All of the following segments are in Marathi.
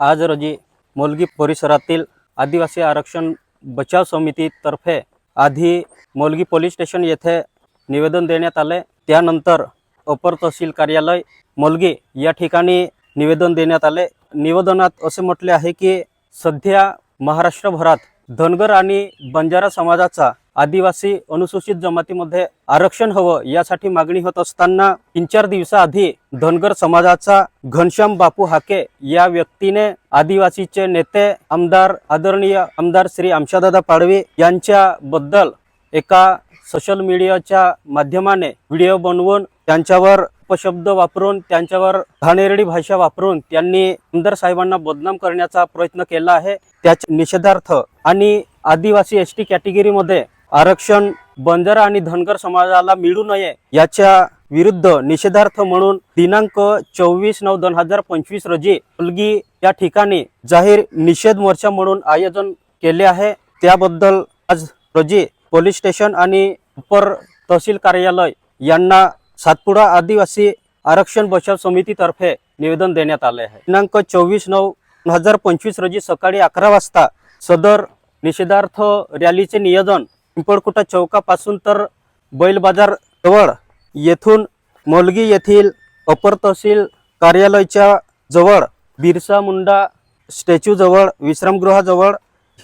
आज रोजी मोलगी परिसरातील आदिवासी आरक्षण बचाव समितीतर्फे आधी मोलगी पोलीस स्टेशन येथे निवेदन देण्यात आले. त्यानंतर अपर तहसील कार्यालय मोलगी या ठिकाणी निवेदन देण्यात आले. निवेदनात असे म्हटले आहे की सध्या महाराष्ट्रभरात धनगर आणि बंजारा समाजाचा आदिवासी अनुसूचित जमातीमध्ये आरक्षण हवं यासाठी मागणी होत असताना तीन चार दिवसाआधी धनगर समाजाचा घनश्याम बापू हाके या व्यक्तीने आदिवासीचे नेते आमदार आदरणीय आमदार श्री आमशादादा पाडवी यांच्याबद्दल एका सोशल मीडियाच्या माध्यमाने व्हिडिओ बनवून त्यांच्यावर उपशब्द वापरून त्यांच्यावर घाणेरडी भाषा वापरून त्यांनी आमदार साहेबांना बदनाम करण्याचा प्रयत्न केला आहे. त्याच्या निषेधार्थ आणि आदिवासी एस टी कॅटेगरीमध्ये आरक्षण बंजारा आणि धनगर समाजाला मिळू नये याच्या विरुद्ध निषेधार्थ म्हणून दिनांक चोवीस नऊ दोन हजार पंचवीस रोजी पलगी या ठिकाणी जाहीर निषेध मोर्चा म्हणून आयोजन केले आहे. त्याबद्दल आज रोजी पोलीस स्टेशन आणि अपर तहसील कार्यालय यांना सातपुडा आदिवासी आरक्षण बचाव समितीतर्फे निवेदन देण्यात आले आहे. दिनांक चोवीस नऊ दोन हजार पंचवीस रोजी सकाळी अकरा वाजता सदर निषेधार्थ रॅलीचे नियोजन पिंपळकुटा चौकापासून तर बैल बाजार जवळ. येथून मोलगी येथील अपर तहसील कार्यालयाच्या जवळ बिरसा मुंडा स्टॅच्यू जवळ विश्रामगृहाजवळ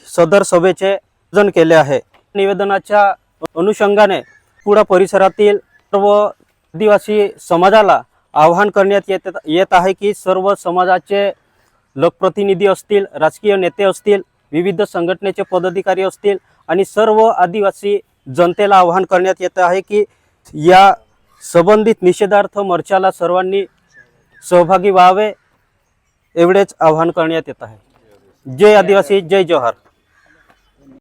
सदर सभेचे आयोजन केले आहे. निवेदनाच्या अनुषंगाने पुढा परिसरातील सर्व आदिवासी समाजाला आवाहन करण्यात येत येत आहे की सर्व समाजाचे लोकप्रतिनिधी असतील राजकीय नेते असतील विविध संघटनेचे पदाधिकारी असतील आणि सर्व आदिवासी जनतेला आवाहन करण्यात येत आहे की या संबंधित निषेधार्थ मोर्चाला सर्वांनी सहभागी व्हावे एवढेच आवाहन करण्यात येत आहे. जय आदिवासी जय जवाहर.